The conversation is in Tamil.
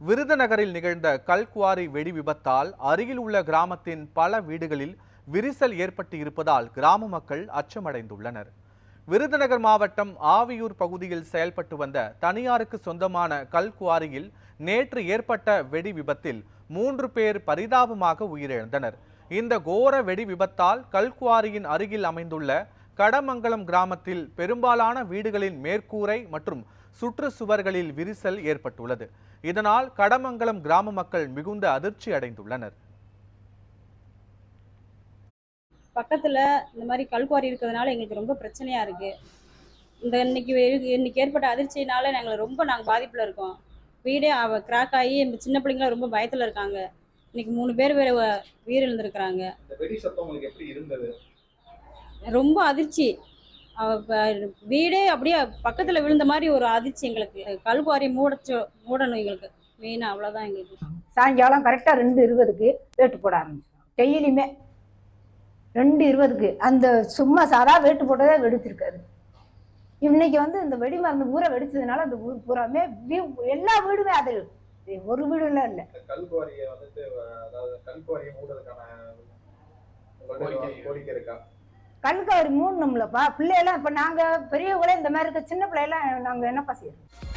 விருதுநகரில் நிகழ்ந்த கல்குவாரி வெடி விபத்தால் அருகில் உள்ள கிராமத்தின் பல வீடுகளில் விரிசல் ஏற்பட்டு இருப்பதால் கிராம மக்கள் அச்சமடைந்துள்ளனர். விருதுநகர் மாவட்டம் ஆவியூர் பகுதியில் செயல்பட்டு வந்த தனியாருக்கு சொந்தமான கல்குவாரியில் நேற்று ஏற்பட்ட வெடி விபத்தில் மூன்று பேர் பரிதாபமாக உயிரிழந்தனர். இந்த கோர வெடி விபத்தால் கல்குவாரியின் அருகில் அமைந்துள்ள கடமங்கலம் கிராமத்தில் பெரும்பாலான வீடுகளின் மேற்கூரை மற்றும் சுற்றுச்சுவர்களில் விரிசல் ஏற்பட்டுள்ளது. இதனால் கடமங்கலம் கிராம மக்கள் மிகுந்த அதிர்ச்சி அடைந்துள்ளனர். பக்கத்தில் இந்த மாதிரி கல்குவாரி இருக்கிறதுனால எங்களுக்கு ரொம்ப பிரச்சனையாக இருக்குது இந்த இன்னைக்கு இன்னைக்கு ஏற்பட்ட அதிர்ச்சியினால நாங்கள் ரொம்ப நாங்கள் பாதிப்பில் இருக்கோம். வீடே அவ கிராக் ஆகி இந்த சின்ன பிள்ளைங்களாம் ரொம்ப பயத்தில் இருக்காங்க. இன்னைக்கு மூணு பேர் வேறு உயிரிழந்திருக்கிறாங்க. ரொம்ப அதிர்ச்சி. வீடே அப்படியே பக்கத்தில் விழுந்த மாதிரி ஒரு அதிர்ச்சி எங்களுக்கு. கல்குவாரி மூடச்சோ மூடணும் எங்களுக்கு. மெயினாக அவ்வளோதான் எங்களுக்கு. சாயங்காலம் கரெக்டாக ரெண்டு இருபதுக்கு வேட்டு போட ஆரம்பிச்சிடும் டெய்லியுமே ரெண்டு இருபதுக்கு. அந்த சும்மா சாதா வேட்டு போட்டதே வெடிச்சிருக்காரு இன்னைக்கு வந்து இந்த வெடி மருந்து பூரா வெடிச்சதுனால அந்த ஊர் பூராமே வீ- எல்லா வீடுமே அது. ஒரு வீடுலாம் இல்லை. கல்குவாரியை வந்துட்டு அதாவது கல்குவாரியை மூடுறதுக்கான கோரிக்கை. கோரிக்கை இருக்கா மூணு மூடணும்லப்பா பிள்ளையெல்லாம் இப்போ நாங்கள் பெரியவங்களே இந்த மாதிரி இருக்க சின்ன பிள்ளையெல்லாம் நாங்கள் என்னப்பா செய்யறோம்